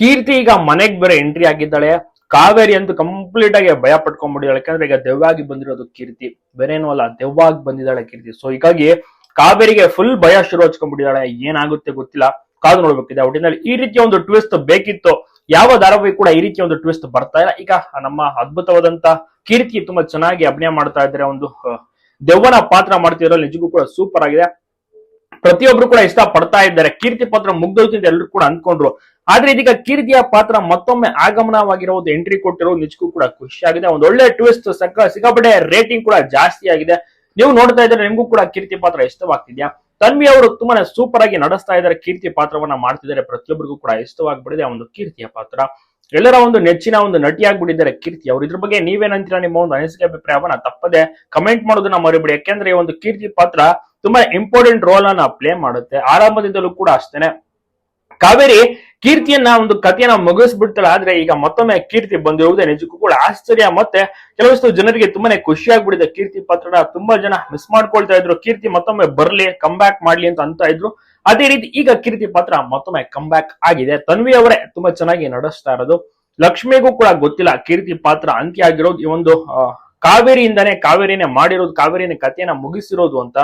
ಕೀರ್ತಿ ಈಗ ಮನೆಗ್ ಬೇರೆ ಎಂಟ್ರಿ ಆಗಿದ್ದಾಳೆ. ಕಾವೇರಿ ಅಂತೂ ಕಂಪ್ಲೀಟ್ ಆಗಿ ಭಯ ಪಟ್ಕೊಂಡ್ಬಿಟ್ಟಿದ್ದಾಳೆ. ಯಾಕಂದ್ರೆ ಈಗ ದೆವ್ವಾಗಿ ಬಂದಿರೋದು ಕೀರ್ತಿ. ಬೇರೆ ಏನೂ ಅಲ್ಲ, ದೆವ್ವಾಗಿ ಬಂದಿದ್ದಾಳೆ ಕೀರ್ತಿ. ಸೊ ಹೀಗಾಗಿ ಕಾವೇರಿಗೆ ಫುಲ್ ಭಯ ಶುರು ಹಚ್ಕೊಂಡ್ಬಿಟ್ಟಿದ್ದಾಳೆ. ಏನಾಗುತ್ತೆ ಗೊತ್ತಿಲ್ಲ. ಕಾದು ನೋಡ್ಬೇಕಿದೆ. ಒಟ್ಟಿನಲ್ಲಿ ಈ ರೀತಿಯ ಒಂದು ಟ್ವಿಸ್ಟ್ ಬೇಕಿತ್ತು. ಯಾವ ಧಾರಾವಾಹಿ ಕೂಡ ಈ ರೀತಿಯ ಒಂದು ಟ್ವಿಸ್ಟ್ ಬರ್ತಾ ಇಲ್ಲ. ಈಗ ನಮ್ಮ ಅದ್ಭುತವಾದಂತ ಕೀರ್ತಿ ತುಂಬಾ ಚೆನ್ನಾಗಿ ಅಭಿನಯ ಮಾಡ್ತಾ ಇದ್ರೆ ಒಂದು ದೆವ್ವನ ಪಾತ್ರ ಮಾಡ್ತಿರೋ ನಿಜಕ್ಕೂ ಕೂಡ ಸೂಪರ್ ಆಗಿದೆ. ಪ್ರತಿಯೊಬ್ರು ಕೂಡ ಇಷ್ಟ ಪಡ್ತಾ ಇದ್ದಾರೆ. ಕೀರ್ತಿ ಪಾತ್ರ ಮುಗ್ದೋಯ್ತು ಅಂತ ಎಲ್ಲರೂ ಕೂಡ ಅನ್ಕೊಂಡ್ರು. ಆದ್ರೆ ಇದೀಗ ಕೀರ್ತಿಯ ಪಾತ್ರ ಮತ್ತೊಮ್ಮೆ ಆಗಮನವಾಗಿರೋದು ಎಂಟ್ರಿ ಕೊಟ್ಟಿರೋ ನಿಜಕ್ಕೂ ಕೂಡ ಖುಷಿ ಆಗಿದೆ. ಒಂದ್ ಒಳ್ಳೆ ಟ್ವಿಸ್ಟ್ ಸಕ್ಕ, ಸಿಕ್ಕಾಪಟ್ಟೆ ರೇಟಿಂಗ್ ಕೂಡ ಜಾಸ್ತಿ ಆಗಿದೆ. ನೀವು ನೋಡ್ತಾ ಇದ್ರೆ ನಿಮ್ಗೂ ಕೂಡ ಕೀರ್ತಿ ಪಾತ್ರ ಇಷ್ಟವಾಗ್ತಿದ್ಯಾ? ತನ್ವಿ ಅವರು ತುಂಬಾನೇ ಸೂಪರ್ ಆಗಿ ನಡೆಸ್ತಾ ಇದ್ದಾರೆ. ಕೀರ್ತಿ ಪಾತ್ರವನ್ನ ಮಾಡ್ತಿದ್ದಾರೆ. ಪ್ರತಿಯೊಬ್ಬರಿಗೂ ಕೂಡ ಇಷ್ಟವಾಗ್ಬಿಡಿದೆ ಆ ಒಂದು ಕೀರ್ತಿಯ ಪಾತ್ರ. ಎಲ್ಲರ ಒಂದು ನೆಚ್ಚಿನ ಒಂದು ನಟಿಯಾಗ್ಬಿಟ್ಟಿದ್ದಾರೆ ಕೀರ್ತಿ ಅವ್ರು. ಇದ್ರ ಬಗ್ಗೆ ನೀವೇನಂತೀರಾ ನಿಮ್ಮ ಒಂದು ಅನಿಸಿಕೆ ಅಭಿಪ್ರಾಯವನ್ನ? ತಪ್ಪದೆ ಕಮೆಂಟ್ ಮಾಡೋದನ್ನ ಮರಿಬಿಡಿ. ಯಾಕೆಂದ್ರೆ ಈ ಒಂದು ಕೀರ್ತಿ ಪಾತ್ರ ತುಂಬಾ ಇಂಪಾರ್ಟೆಂಟ್ ರೋಲ್ ಅನ್ನ ಪ್ಲೇ ಮಾಡುತ್ತೆ. ಆರಂಭದಿಂದಲೂ ಕೂಡ ಅಷ್ಟೇನೆ. ಕಾವೇರಿ ಕೀರ್ತಿಯನ್ನ ಒಂದು ಕಥೆಯನ್ನ ಮುಗಿಸ್ಬಿಡ್ತಾಳೆ ಆದ್ರೆ ಈಗ ಮತ್ತೊಮ್ಮೆ ಕೀರ್ತಿ ಬಂದಿರುವುದೇ ನಿಜಕ್ಕೂ ಕೂಡ ಆಶ್ಚರ್ಯ. ಮತ್ತೆ ಕೆಲವಷ್ಟು ಜನರಿಗೆ ತುಂಬಾನೇ ಖುಷಿ ಆಗ್ಬಿಟ್ಟಿದೆ ಕೀರ್ತಿ ಪಾತ್ರನ. ತುಂಬಾ ಜನ ಮಿಸ್ ಮಾಡ್ಕೊಳ್ತಾ ಇದ್ರು. ಕೀರ್ತಿ ಮತ್ತೊಮ್ಮೆ ಬರ್ಲಿ ಕಮ್ ಬ್ಯಾಕ್ ಮಾಡ್ಲಿ ಅಂತ ಅಂತ ಇದ್ರು. ಅದೇ ರೀತಿ ಈಗ ಕೀರ್ತಿ ಪಾತ್ರ ಮತ್ತೊಮ್ಮೆ ಕಮ್ ಬ್ಯಾಕ್ ಆಗಿದೆ. ತನ್ವಿ ಅವರೇ ತುಂಬಾ ಚೆನ್ನಾಗಿ ನಡೆಸ್ತಾ ಇರೋದು. ಲಕ್ಷ್ಮಿಗೂ ಕೂಡ ಗೊತ್ತಿಲ್ಲ ಕೀರ್ತಿ ಪಾತ್ರ ಅಂತ್ಯ ಆಗಿರೋದು. ಈ ಒಂದು ಕಾವೇರಿಯಿಂದಾನೇ, ಕಾವೇರಿನೇ ಮಾಡಿರೋದು, ಕಾವೇರಿನೇ ಕಥೆಯನ್ನ ಮುಗಿಸಿರೋದು ಅಂತ.